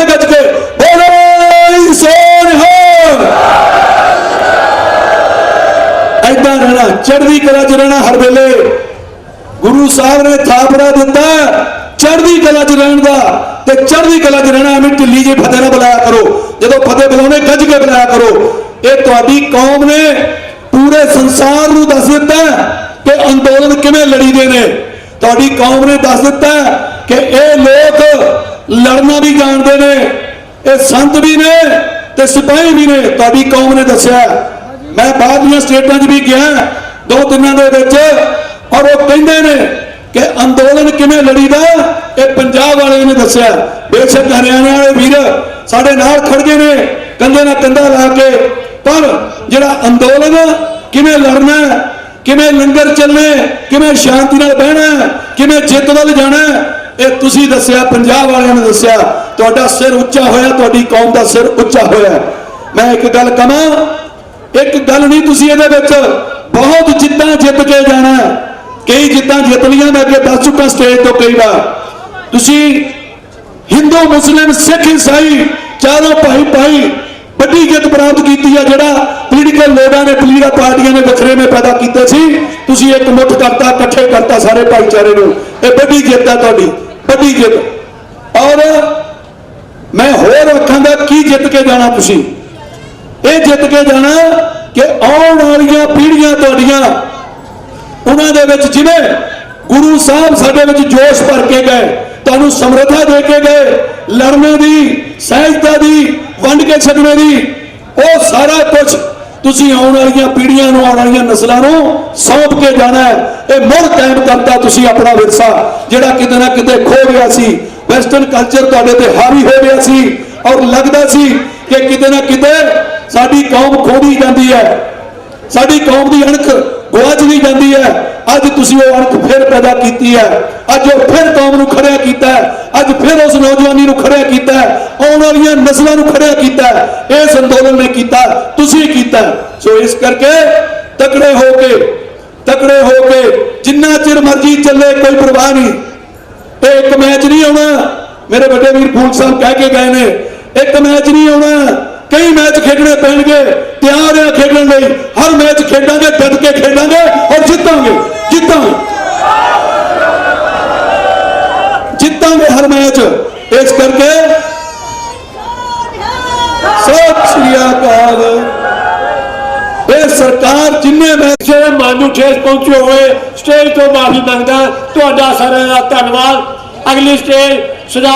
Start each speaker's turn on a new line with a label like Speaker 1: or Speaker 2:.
Speaker 1: ਬੋਲੋਗੇ ਗੱਜ ਕੇ ਰਹਿਣਾ, ਚੜ੍ਹਦੀ ਕਲਾ ਚ ਰਹਿਣਾ ਹਰ ਵੇਲੇ। ਗੁਰੂ ਸਾਹਿਬ ਨੇ ਥਾਪੜਾ ਦਿੱਤਾ, ਚੜ੍ਹਦੀ ਕਲਾ ਚ ਰਹਿਣ ਦਾ ਤੇ ਚੜ੍ਹਦੀ ਕਲਾ ਚ ਰਹਿਣਾ ਐਵੇਂ ਢਿੱਲੀ ਜੇ ਫਤਿਹ ਨਾ ਬੁਲਾਇਆ ਕਰੋ। ਜਦੋਂ ਫਤਿਹ ਬੁਲਾਉਣੇ ਗੱਜ ਕੇ ਬੁਲਾਇਆ ਕਰੋ। ਇਹ ਤੁਹਾਡੀ ਕੌਮ ਨੇ ਪੂਰੇ ਸੰਸਾਰ ਨੂੰ ਦੱਸ ਦਿੱਤਾ ਕਿ ਅੰਦੋਲਨ ਕਿਵੇਂ ਲੜੀਦੇ ਨੇ। ਤੁਹਾਡੀ ਕੌਮ ਨੇ ਦੱਸ ਦਿੱਤਾ ਕਿ ਇਹ ਲੋਕ ਲੜਨਾ ਵੀ ਜਾਣਦੇ ਨੇ, ਇਹ ਸੰਤ ਵੀ ਨੇ ਤੇ ਸਿਪਾਹੀ ਵੀ ਨੇ। ਤੁਹਾਡੀ ਕੌਮ ਨੇ ਦੱਸਿਆ ਮੈਂ ਬਾਹਰਲੀਆਂ ਸਟੇਟਾਂ 'ਚ ਵੀ ਗਿਆ ਦੋ ਤਿੰਨਾਂ ਦੇ ਵਿੱਚ, ਔਰ ਉਹ ਕਹਿੰਦੇ ਨੇ ਕਿ ਅੰਦੋਲਨ ਕਿਵੇਂ ਲੜੀਦਾ, ਇਹ ਪੰਜਾਬ ਵਾਲਿਆਂ ਨੇ ਦੱਸਿਆ ਬੇਸ਼ੱਕ ਹਰਿਆਣਾ ਵਾਲੇ ਵੀਰ ਸਾਡੇ ਨਾਲ ਖੜ ਗਏ ਨੇ, ਕੰਧੇ ਨਾਲ ਕੰਧਾ ਲਾ ਕੇ। ਪਰ ਜਿਹੜਾ ਅੰਦੋਲਨ ਕਿਵੇਂ ਲੜਨਾ ਕਿਵੇਂ ਲੰਗਰ ਚੱਲਣੇ ਕਿਵੇਂ ਸ਼ਾਂਤੀ ਨਾਲ ਬਹਿਣਾ ਕਿਵੇਂ ਜਿੱਤ ਵੱਲ ਜਾਣਾ ਇਹ ਤੁਸੀਂ ਦੱਸਿਆ, ਪੰਜਾਬ ਵਾਲਿਆਂ ਨੇ ਦੱਸਿਆ, ਤੁਹਾਡਾ ਸਿਰ ਉੱਚਾ ਹੋਇਆ, ਤੁਹਾਡੀ ਕੌਮ ਦਾ ਸਿਰ ਉੱਚਾ ਹੋਇਆ। ਮੈਂ ਇੱਕ ਗੱਲ ਕਹਾਂ, ਇੱਕ ਗੱਲ ਨਹੀਂ ਤੁਸੀਂ ਇਹਦੇ ਵਿੱਚ, ਬਹੁਤ ਜਿੱਤਾਂ ਜਿੱਤ ਕੇ ਜਾਣਾ ਕਈ ਜਿੱਤਾਂ ਜਿੱਤ ਲੀਆਂ ਮੈਂ ਅੱਗੇ ਦੱਸ ਚੁੱਕਾ ਸਟੇਜ ਤੋਂ ਕਈ ਵਾਰ। ਤੁਸੀਂ ਹਿੰਦੂ, ਮੁਸਲਿਮ, ਸਿੱਖ ਇਸਾਈ ਚਾਰੋਂ ਭਾਈ ਭਾਈ ਵੱਡੀ ਜਿੱਤ ਪ੍ਰਾਪਤ ਕੀਤੀ ਆ, ਜਿਹੜਾ ਪੋਲੀਟੀਕਲ ਲੋਕਾਂ ਨੇ ਪੋਲੀਟੀਕਲ ਪਾਰਟੀਆਂ ਨੇ ਵੱਖਰੇਵੇਂ ਪੈਦਾ ਕੀਤੇ ਸੀ। ਤੁਸੀਂ ਇੱਕ ਮੁੱਠ ਕਰਤਾ, ਇਕੱਠੇ ਕਰਤਾ ਸਾਰੇ ਭਾਈਚਾਰੇ ਨੂੰ। ਇਹ ਵੱਡੀ ਜਿੱਤ ਆ ਤੁਹਾਡੀ। ਵੱਡੀ ਜਿੱਤ। ਔਰ ਮੈਂ ਹੋਰ ਆਖਾਂਗਾ ਕੀ ਜਿੱਤ ਕੇ ਜਾਣਾ ਤੁਸੀਂ? ਇਹ ਜਿੱਤ ਕੇ ਜਾਣਾ ਕਿ ਆਉਣ ਵਾਲੀਆਂ ਪੀੜ੍ਹੀਆਂ ਤੁਹਾਡੀਆਂ, ਉਹਨਾਂ ਦੇ ਵਿੱਚ ਜਿਵੇਂ ਗੁਰੂ ਸਾਹਿਬ ਸਾਡੇ ਵਿੱਚ ਜੋਸ਼ ਭਰ ਕੇ ਗਏ, ਤੁਹਾਨੂੰ ਸਮਰੱਥਾ ਦੇ ਕੇ ਗਏ, ਲੜਨੇ ਦੀ, ਸਹਿਜਤਾ ਦੀ, ਵੰਡ ਕੇ ਛਕਣੇ ਦੀ, ਉਹ ਸਾਰਾ ਕੁਝ ਤੁਸੀਂ ਆਉਣ ਵਾਲੀਆਂ ਪੀੜ੍ਹੀਆਂ ਨੂੰ, ਆਉਣ ਵਾਲੀਆਂ ਨਸਲਾਂ ਨੂੰ ਸੌਂਪ ਕੇ ਜਾਣਾ ਹੈ। ਇਹ ਮੁੜ ਕਾਇਮ ਕਰਤਾ ਤੁਸੀਂ ਆਪਣਾ ਵਿਰਸਾ, ਜਿਹੜਾ ਕਿਤੇ ਨਾ ਕਿਤੇ ਖੋ ਗਿਆ ਸੀ। ਵੈਸਟਰਨ ਕਲਚਰ ਤੁਹਾਡੇ ਤੇ ਹਾਵੀ ਹੋ ਗਿਆ ਸੀ ਔਰ ਲੱਗਦਾ ਸੀ ਕਿ ਕਿਤੇ ਨਾ ਕਿਤੇ ਸਾਡੀ ਕੌਮ ਖੋਦੀ ਜਾਂਦੀ ਹੈ। ਸਾਡੀ ਕੌਮ ਦੀ ਅਣਖ ਗਵਾਚਦੀ ਜਾਂਦੀ ਹੈ। ਅੱਜ ਤੁਸੀਂ ਉਹ ਅਣਖ ਫਿਰ ਪੈਦਾ ਕੀਤੀ ਹੈ। ਅੱਜ ਉਹ ਫਿਰ ਕੌਮ ਨੂੰ ਖੜਿਆ ਕੀਤਾ ਅੱਜ ਫਿਰ ਉਸ ਨੌਜਵਾਨੀ ਨੂੰ ਖੜਿਆ ਕੀਤਾ ਆਉਣ ਵਾਲੀਆਂ ਨਸਲਾਂ ਨੂੰ ਖੜਿਆ ਕੀਤਾ ਇਸ ਅੰਦੋਲਨ ਨੇ ਕੀਤਾ, ਤੁਸੀਂ ਕੀਤਾ ਸੋ ਇਸ ਕਰਕੇ ਤਕੜੇ ਹੋ ਕੇ, ਤਕੜੇ ਹੋ ਕੇ ਜਿੰਨਾ ਚਿਰ ਮਰਜ਼ੀ ਚੱਲੇ, ਕੋਈ ਪਰਵਾਹ ਨਹੀਂ। ਇਹ ਇੱਕ ਮੈਚ ਨਹੀਂ ਆਉਣਾ। ਮੇਰੇ ਵੱਡੇ ਵੀਰ ਫੂਲ ਸਾਹਿਬ ਕਹਿ ਕੇ ਗਏ ਨੇ, ਇੱਕ ਮੈਚ ਨਹੀਂ ਆਉਣਾ। ਕਈ ਮੈਚ ਖੇਡਣੇ ਪੈਣਗੇ। ਤਿਆਰ ਆ ਖੇਡਣ ਲਈ ਹਰ ਮੈਚ ਖੇਡਾਂਗੇ ਡਟ ਕੇ ਖੇਡਾਂਗੇ ਔਰ ਜਿੱਤਾਂਗੇ ਜਿੱਤਾਂਗੇ ਜਿੱਤਾਂਗੇ ਹਰ ਮੈਚ ਇਸ ਕਰਕੇ ਸਤਿ ਸ੍ਰੀ ਅਕਾਲ ਇਹ ਸਰਕਾਰ ਜਿੰਨੇ ਮੈਚ
Speaker 2: ਜਿਹੜੇ ਮਨ ਨੂੰ ਠੇਸ ਪਹੁੰਚੇ ਹੋਏ ਸਟੇਜ ਤੋਂ ਮਾਫੀ ਮੰਗਦਾ ਤੁਹਾਡਾ ਸਾਰਿਆਂ ਦਾ ਧੰਨਵਾਦ ਅਗਲੀ ਸਟੇਜ ਸਜਾ